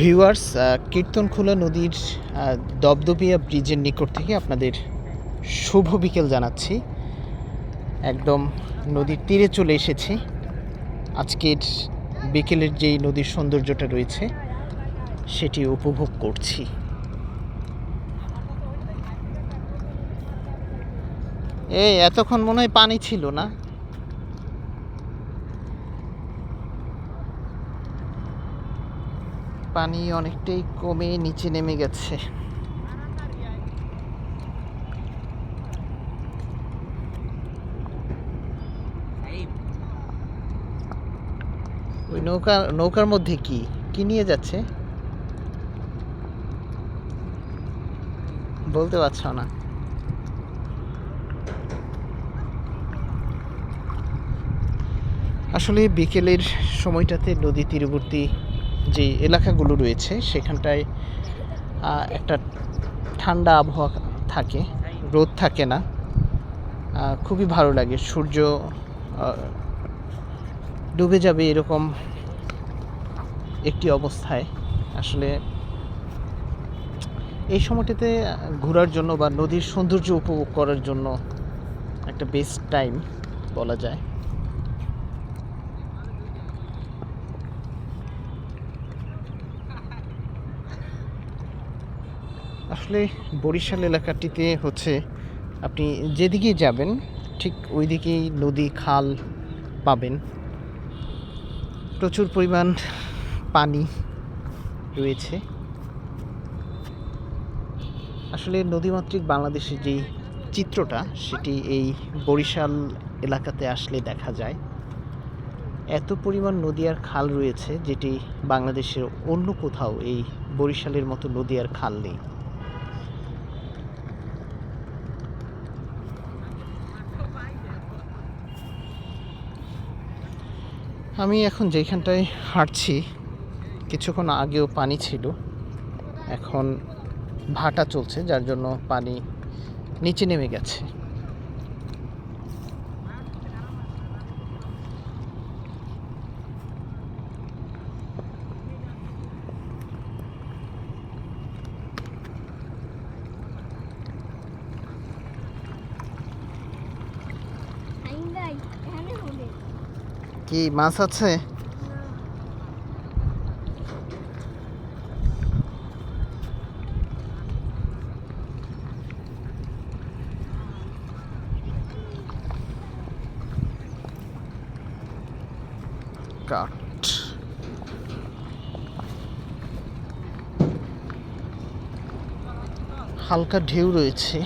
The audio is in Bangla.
ভিউয়ার্স কীর্তনখোলা নদীর দবদবিয়া ব্রিজের নিকট থেকে আপনাদের শুভ বিকেল জানাচ্ছি। একদম নদীর তীরে চলে এসেছি। আজকের বিকেলের যেই নদীর সৌন্দর্যটা রয়েছে, সেটি উপভোগ করছি। এই, এতক্ষণ মনে হয় পানি ছিল না? পানি অনেকটাই কমে নিচে নেমে গেছে। ওই নৌকা, নৌকার মধ্যে কি? কি নিয়ে যাচ্ছে? বলতে পারছ না। আসলে বিকেলের সময়টাতে নদী তীরবর্তী যে এলাকাগুলো রয়েছে, সেখানটায় একটা ঠান্ডা আবহাওয়া থাকে, রোদ থাকে না। খুবই ভালো লাগে, সূর্য ডুবে যাবে এরকম একটি অবস্থায়। আসলে এই সময়টাতে ঘোরার জন্য বা নদীর সৌন্দর্য উপভোগ করার জন্য একটা বেস্ট টাইম বলা যায়। আসলে বরিশাল এলাকাটিতে হচ্ছে আপনি যেদিকেই যাবেন, ঠিক ওই দিকেই নদী, খাল পাবেন। প্রচুর পরিমাণ পানি রয়েছে। আসলে নদীমাতৃক বাংলাদেশের যেই চিত্রটা, সেটি এই বরিশাল এলাকাতে আসলে দেখা যায়। এত পরিমাণ নদী আর খাল রয়েছে, যেটি বাংলাদেশের অন্য কোথাও এই বরিশালের মতো নদী আর খাল নেই। আমি এখন যেখানটায় হাঁটছি, কিছুক্ষণ আগেও পানি ছিল। এখন ভাটা চলছে, যার জন্য পানি নিচে নেমে গেছে। কি মাছ আছে? কাঠ। হালকা ঢেউ রয়েছে।